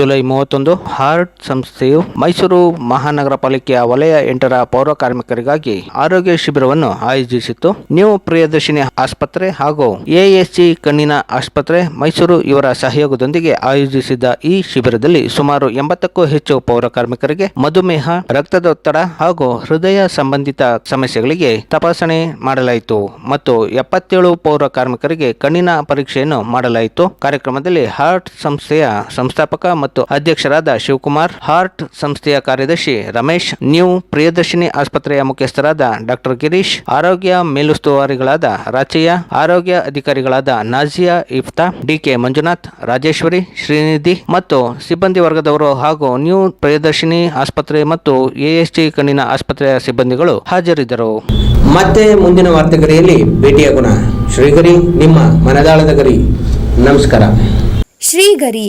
July ಮೂವತ್ತೊಂದು heart ಸಂಸ್ಥೆಯು ಮೈಸೂರು ಮಹಾನಗರ ಪಾಲಿಕೆಯ ವಲಯ ಎಂಟರ ಪೌರ ಕಾರ್ಮಿಕರಿಗಾಗಿ ಆರೋಗ್ಯ ಶಿಬಿರವನ್ನು ಆಯೋಜಿಸಿತ್ತು. ನ್ಯೂ ಪ್ರಿಯದರ್ಶಿನಿ ಆಸ್ಪತ್ರೆ ಹಾಗೂ ಎಎಸ್ಸಿ ಕಣ್ಣಿನ ಆಸ್ಪತ್ರೆ ಮೈಸೂರು ಇವರ ಸಹಯೋಗದೊಂದಿಗೆ ಆಯೋಜಿಸಿದ್ದ ಈ ಶಿಬಿರದಲ್ಲಿ ಸುಮಾರು ಎಂಬತ್ತಕ್ಕೂ ಹೆಚ್ಚು ಪೌರ ಕಾರ್ಮಿಕರಿಗೆ ಮಧುಮೇಹ, ರಕ್ತದೊತ್ತಡ ಹಾಗೂ ಹೃದಯ ಸಂಬಂಧಿತ ಸಮಸ್ಯೆಗಳಿಗೆ ತಪಾಸಣೆ ಮಾಡಲಾಯಿತು ಮತ್ತು ಎಪ್ಪತ್ತೇಳು ಪೌರ ಕಾರ್ಮಿಕರಿಗೆ ಕಣ್ಣಿನ ಪರೀಕ್ಷೆಯನ್ನು ಮಾಡಲಾಯಿತು. ಕಾರ್ಯಕ್ರಮದಲ್ಲಿ ಹಾರ್ಟ್ ಸಂಸ್ಥೆಯ ಸಂಸ್ಥಾಪಕ ಮತ್ತು ಅಧ್ಯಕ್ಷರಾದ ಶಿವಕುಮಾರ್ ಹಾರ್ಟ್ ಸಂಸ್ಥೆಯ ಕಾರ್ಯದರ್ಶಿ ರಮೇಶ್ ನ್ಯೂ ಪ್ರಿಯದರ್ಶಿನಿ ಆಸ್ಪತ್ರೆಯ ಮುಖ್ಯಸ್ಥರಾದ ಡಾಕ್ಟರ್ ಗಿರೀಶ್ ಆರೋಗ್ಯ ಮೇಲುಸ್ತುವಾರಿಗಳಾದ ರಾಚಯ್ಯ ಆರೋಗ್ಯ ಅಧಿಕಾರಿಗಳಾದ ನಾಜಿಯಾ ಇಫ್ತಾ ಡಿಕೆ ಮಂಜುನಾಥ್ ರಾಜೇಶ್ವರಿ ಶ್ರೀನಿಧಿ ಮತ್ತು ಸಿಬ್ಬಂದಿ ವರ್ಗದವರು ಹಾಗೂ ನ್ಯೂ ಪ್ರಿಯದರ್ಶಿನಿ ಆಸ್ಪತ್ರೆ ಮತ್ತು ಎಎಸ್ಟಿ ಕಣ್ಣಿನ ಆಸ್ಪತ್ರೆಯ ಸಿಬ್ಬಂದಿಗಳು ಹಾಜರಿದ್ದರು. ಮತ್ತೆ ಮುಂದಿನ ವಾರ್ತೆಗರಿಯಲ್ಲಿ ಭೇಟಿಯಾಗೋಣ ಶ್ರೀಗರಿ ನಿಮ್ಮ ಮನದಾಳದ ಗರಿ. ನಮಸ್ಕಾರ. ಶ್ರೀಗರಿ